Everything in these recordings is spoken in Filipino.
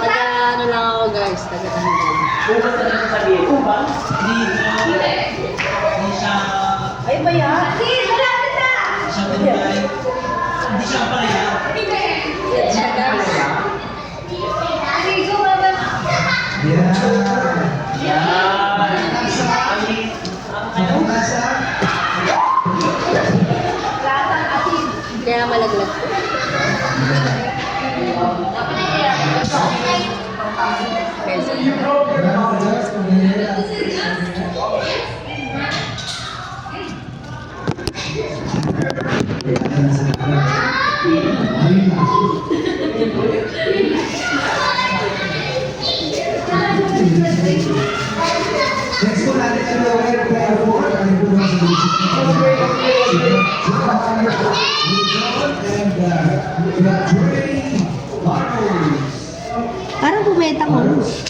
Taga ano lang ako guys, taga tanggal. Ay ba yan? Yan Next po natin ang lower player 4. Ang po and uh, the Dre Barnes. Parang bumeta ko.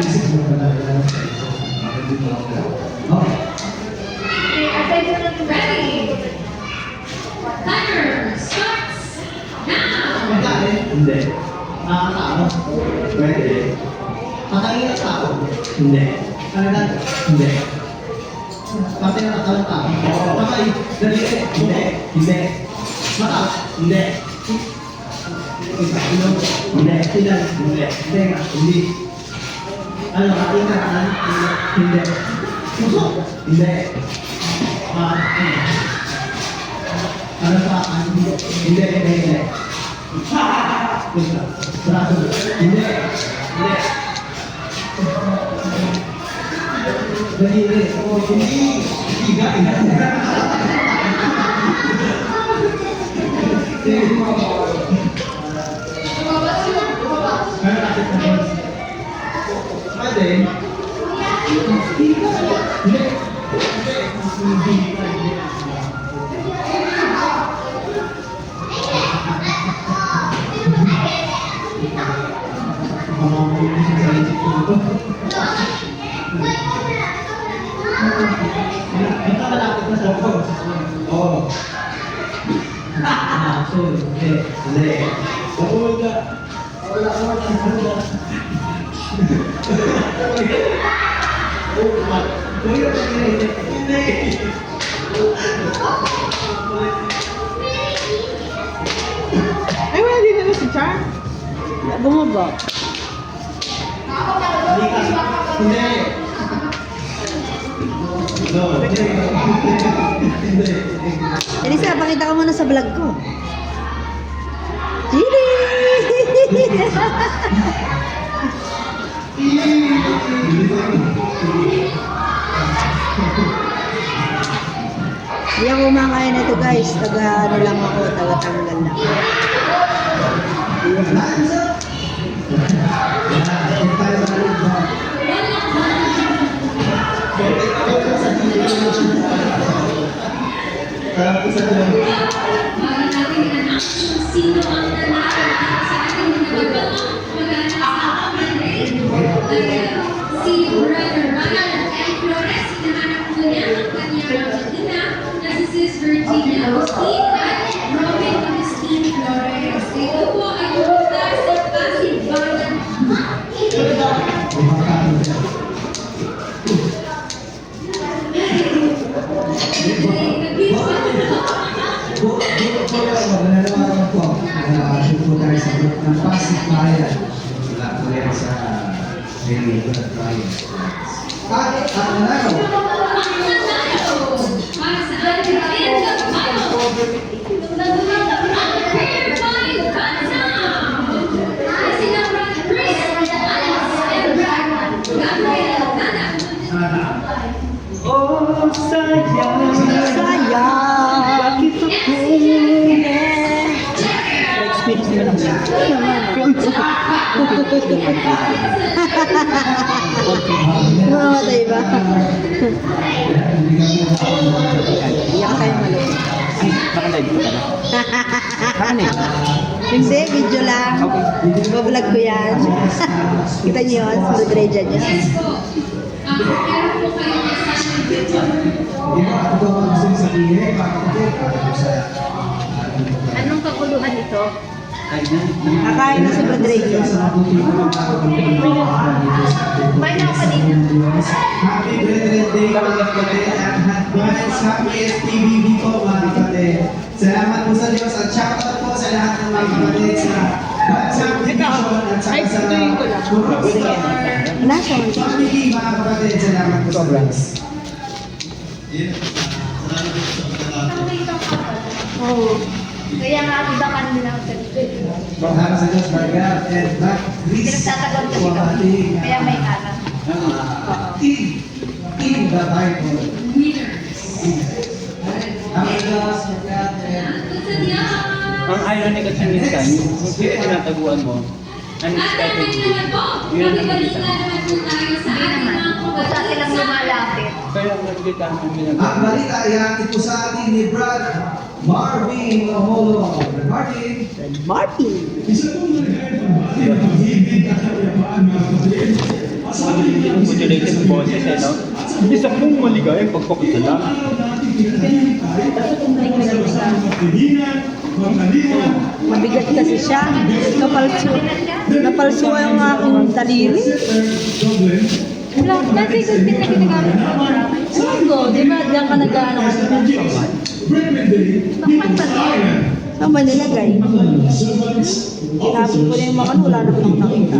Masahin ko mamasahin ko sa akin. Paisip mo na lang. Okay. Timer starts now. Magkano? Hindi. Nakakatao? Pwede. Patangin ang tao? Hindi. Ano na? Hindi. Na ang tao? Oo. Patay. Dali. Hindi. Hindi. Mata? Hindi. Ilong? Hindi. Ilan? Hindi. Tenga? Hindi. Ano? Kating na? Hindi. Puso? Hindi. Ah, ano? Ano pa? Hindi. Hindi. Hindi. Braso. Hindi. Hindi. Daliri. Oh, hindi. Tiga. Sige hindi. Hindi. Wala. Wala ko wala. Ay, wala din na si Char. Bumaba. Hindi. Hindi. Hindi. Hindi. Elisa, pakita ka muna sa vlog ko. Chili! Hindi ako kumakain na ito guys. Taga ano lang ako, taga tanggal lang. Hindi tayo Si Brother Ronald M. Flores, hinahanap po niya ang kanyang ina na si Sis Virginia Agustin at Robin Agustin Flores. Ito po ay pumunta sa Pasig Bayan. Bu- bu- po ako, nananawagan po. Nakakasyon po tayo sa group ng Pasig Bayan. Henry Blood Bayan. At ang nanalo, Ang nanalo para sa Mo lang yan. Mamatay ba? Iyak kayo malupit. Ay, nakalive ko pala. Ano eh? Hindi, video lang. Bablog ko yan. Kita niyo yun? Kapatid, para po sa Anong kaguluhan ito? Kakain na si Rodriguez. sa sa May na kanina. Happy Brethren Day mga kapatid at advance Happy SPBB po mga kapatid. Salamat po sa Diyos at shoutout po sa lahat ng mga kapatid sa WhatsApp Division at saka sa Puro Star Nasa Family mga kapatid. Salamat po sa Diyos. Oo. Kaya nga abidakan din ang ganito. Salamat sa Diyos, Margar and Matt Chris. Ating, Kaya may alam. in, in the Bible. Winners. Ang ang irony kasi minsan, yung tinataguan mo, At unexpected po, Yun ang nakikita. na naman po tayo sa Hindi ating naman. mga Basta silang lumalapit. Kaya nakikita ang Ang ginagawa. balita ay hatid po sa atin ni Brad Marvin Oholo. Marvin, Martin. Modulated boses eh, no? Isa pong maligayang pagpapasalamat. Mabigat kasi siya. Napalso. Napalso yung aking daliri. Wala, dati ko din na ginagamit ko ng marami. Sago, di ba? Diyan ka nag-ano ka sa Ba nilagay? Tinapon ko na yung mga ano, wala na akong nakita.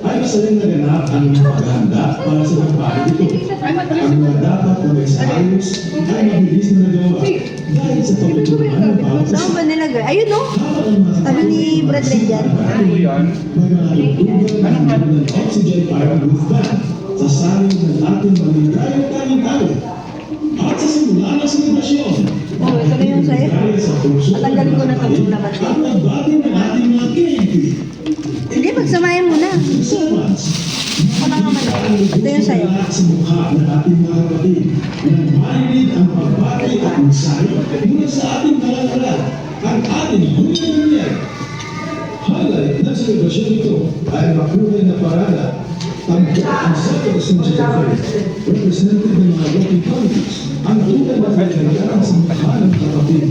ay masaling naganap ang mga paghahanda para sa pagpapalit ito. Ang mga dapat na may sa ayos ay mabilis na nagawa dahil sa pagtutulungan ng bawat isa. Saan ba nilagay? Ayun no? Sabi ni Brad yan. Ano yan? May mga lugtugan ng oxygen para fan sa saling ng ating maligayang talong-talong. Na yung sa'yo. dahil sa puso At tanggalin ko na ito muna ba? Hindi, pagsamahin mo na. Na naman. Ito yung sa'yo. Sa mukha ng ating mga kapatid nang marinig ang pagbati sa ating kalangkala ang ating Panginoon Highlight ng selebrasyon ito ay makulay na parada ang Second Ascension Faith represented ng mga working committees ang kulay na kailangan sa mukha ng kapatid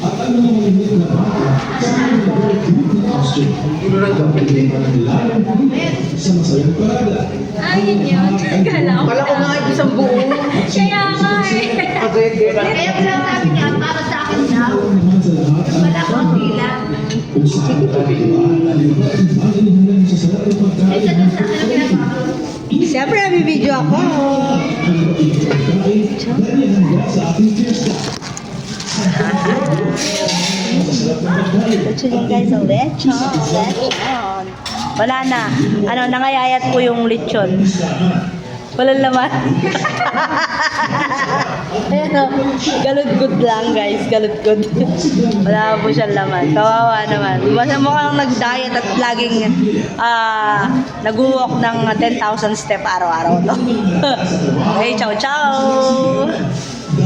at ang mga malimit na bata sa kanilang very na costume. Dapat pananilalang pagod sa masayang parada. Ayun yun. Kala ko. Wala ko nga isang buo. Kaya nga eh. Kaya pala sabi niya, para sa akin daw. Wala ko bilang. kung saan tayo alaliwa at bagay hanggang sa sarap ng pagkain Ito ng na sa ano ginagawa. Siyempre, nabibideo ako. ang. Lechon yan guys, oh, lechon, lechon. Wala na. Ano, nangayayat po yung lechon. Walang laman. Ayan o, galudgod lang guys, galudgod. Wala po siyang laman. Kawawa naman. Basta mukhang nag-diet at laging ah nag-walk ng 10,000 step araw-araw to. okay, ciao ciao!